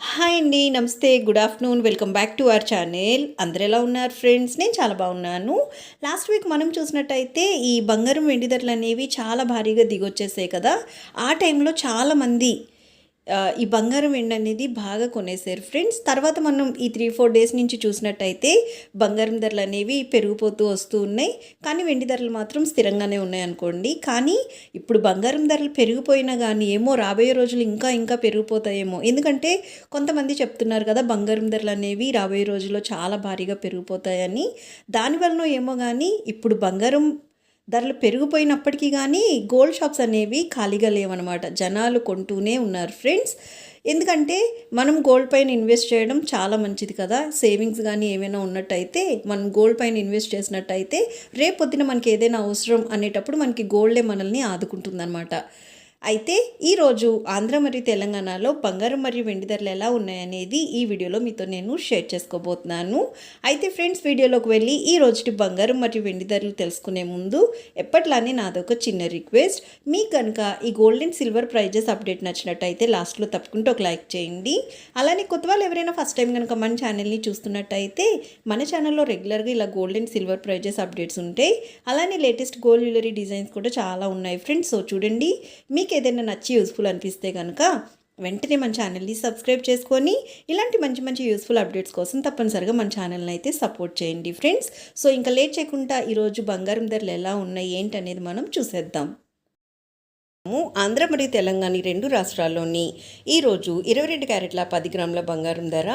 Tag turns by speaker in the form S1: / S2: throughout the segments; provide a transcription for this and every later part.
S1: Hi అండి నమస్తే good afternoon welcome back to our channel. అందరు ఎలా ఉన్నారు ఫ్రెండ్స్? నేను చాలా బాగున్నాను. లాస్ట్ వీక్ మనం చూసినట్టయితే ఈ బంగారం వెండి ధరలు అనేవి చాలా భారీగా దిగొచ్చేసాయి కదా. ఆ టైంలో చాలామంది ఈ బంగారం వెండి అనేది బాగా కొనేసారు ఫ్రెండ్స్ తర్వాత మనం ఈ త్రీ ఫోర్ డేస్ నుంచి చూసినట్టయితే బంగారం ధరలు అనేవి పెరిగిపోతూ వస్తూ ఉన్నాయి. కానీ వెండి ధరలు మాత్రం స్థిరంగానే ఉన్నాయి అనుకోండి. కానీ ఇప్పుడు బంగారం ధరలు పెరిగిపోయినా కానీ ఏమో రాబోయే రోజులు ఇంకా ఇంకా పెరిగిపోతాయేమో. ఎందుకంటే కొంతమంది చెప్తున్నారు కదా బంగారం ధరలు అనేవి రాబోయే రోజుల్లో చాలా భారీగా పెరిగిపోతాయని. దానివలన ఏమో కానీ ఇప్పుడు బంగారం ధరలు పెరిగిపోయినప్పటికీ కానీ గోల్డ్ షాప్స్ అనేవి ఖాళీగా లేవన్నమాట. జనాలు కొంటూనే ఉన్నారు ఫ్రెండ్స్. ఎందుకంటే మనం గోల్డ్ పైన ఇన్వెస్ట్ చేయడం చాలా మంచిది కదా. సేవింగ్స్ కానీ ఏమైనా ఉన్నట్టయితే మనం గోల్డ్ పైన ఇన్వెస్ట్ చేసినట్టయితే రేపొద్దున మనకి ఏదైనా అవసరం అనేటప్పుడు మనకి గోల్డే మనల్ని ఆదుకుంటుందన్నమాట. అయితే ఈరోజు ఆంధ్ర మరియు తెలంగాణలో బంగారం మరియు వెండి ధరలు ఎలా ఉన్నాయనేది ఈ వీడియోలో మీతో నేను షేర్ చేసుకోబోతున్నాను. అయితే ఫ్రెండ్స్ వీడియోలోకి వెళ్ళి ఈ రోజుటి బంగారం మరియు వెండి ధరలు తెలుసుకునే ముందు ఎప్పట్లానే నాదొక చిన్న రిక్వెస్ట్. మీకు కనుక ఈ gold and silver prizes update నచ్చినట్టయితే లాస్ట్లో తప్పకుండా ఒక లైక్ చేయండి. అలానే కొత్త వాళ్ళు ఎవరైనా ఫస్ట్ టైం కనుక మన ఛానల్ని చూస్తున్నట్టయితే మన ఛానల్లో రెగ్యులర్గా ఇలా gold and silver prizes updates ఉంటాయి. అలానే లేటెస్ట్ గోల్డ్ జ్యువెలరీ డిజైన్స్ కూడా చాలా ఉన్నాయి ఫ్రెండ్స్. సో చూడండి మీకు ఏదైనా నచ్చి యూస్ఫుల్ అనిపిస్తే కనుక వెంటనే మన ఛానల్ని సబ్స్క్రైబ్ చేసుకొని ఇలాంటి మంచి మంచి యూస్ఫుల్ అప్డేట్స్ కోసం తప్పనిసరిగా మన ఛానల్ని అయితే సపోర్ట్ చేయండి ఫ్రెండ్స్ సో ఇంకా లేట్ చేయకుండా ఈరోజు బంగారం ధరలు ఎలా ఉన్నాయి ఏంటనేది మనం చూసేద్దాం. ఆంధ్ర మరియు తెలంగాణ రెండు రాష్ట్రాల్లోని ఈరోజు ఇరవై రెండు క్యారెట్ల పది గ్రాముల బంగారం ధర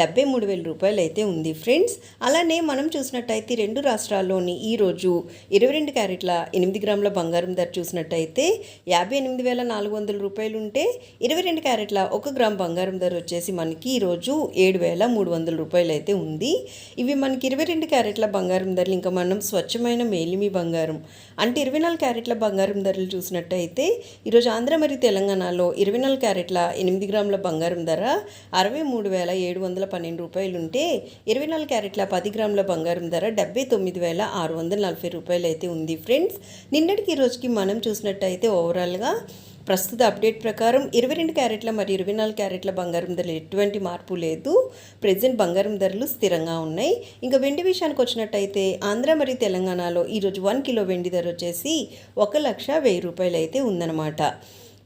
S1: డెబ్బై మూడు వేల రూపాయలు అయితే ఉంది ఫ్రెండ్స్. అలానే మనం చూసినట్టయితే రెండు రాష్ట్రాల్లోని ఈరోజు ఇరవై రెండు క్యారెట్ల ఎనిమిది గ్రాముల బంగారం ధర చూసినట్టయితే యాభై ఎనిమిది వేల నాలుగు వందల రూపాయలు ఉంటే ఇరవై రెండు క్యారెట్ల ఒక గ్రామ్ బంగారం ధర వచ్చేసి మనకి ఈరోజు ఏడు వేల మూడు వందల రూపాయలు అయితే ఉంది. ఇవి మనకి ఇరవై రెండు క్యారెట్ల బంగారం ధరలు. ఇంకా మనం స్వచ్ఛమైన మేలిమి బంగారం అంటే ఇరవై నాలుగు క్యారెట్ల బంగారం ధరలు చూసినట్టయితే ఈరోజు ఆంధ్ర మరియు తెలంగాణలో ఇరవై నాలుగు క్యారెట్ల ఎనిమిది గ్రాముల బంగారం ధర అరవై మూడు వేల ఏడు వందల పన్నెండు రూపాయలు ఉంటే ఇరవై నాలుగు క్యారెట్ల పది గ్రాముల బంగారం ధర డెబ్బై తొమ్మిది వేల ఆరు వందల నలభై రూపాయలు అయితే ఉంది. ఫ్రెండ్స్ నిన్నటికి ఈ రోజుకి మనం చూసినట్టయితే ఓవరాల్గా ప్రస్తుత అప్డేట్ ప్రకారం ఇరవై రెండు క్యారెట్ల మరియు ఇరవై నాలుగు క్యారెట్ల బంగారం ధరలు ఎటువంటి మార్పు లేదు. ప్రజెంట్ బంగారం ధరలు స్థిరంగా ఉన్నాయి. ఇంకా వెండి విషయానికి వచ్చినట్టయితే ఆంధ్ర మరియు తెలంగాణలో ఈరోజు వన్ కిలో వెండి ధర వచ్చేసి ఒక లక్ష వెయ్యి రూపాయలు అయితే ఉందన్నమాట.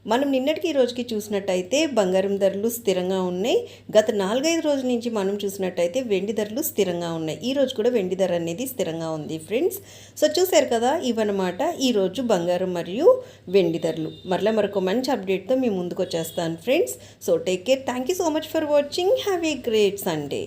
S1: మనం నిన్నటికి ఈ రోజుకి చూసినట్టయితే బంగారం ధరలు స్థిరంగా ఉన్నాయి. గత నాలుగైదు రోజుల నుంచి మనం చూసినట్టయితే వెండి ధరలు స్థిరంగా ఉన్నాయి. ఈ రోజు కూడా వెండి ధర అనేది స్థిరంగా ఉంది ఫ్రెండ్స్. సో చూశారు కదా ఇవన్నమాట ఈరోజు బంగారం మరియు వెండి ధరలు. మరలా మరొక మంచి అప్డేట్తో మీ ముందుకు వచ్చేస్తాను friends. So take care thank you so much for watching have a great Sunday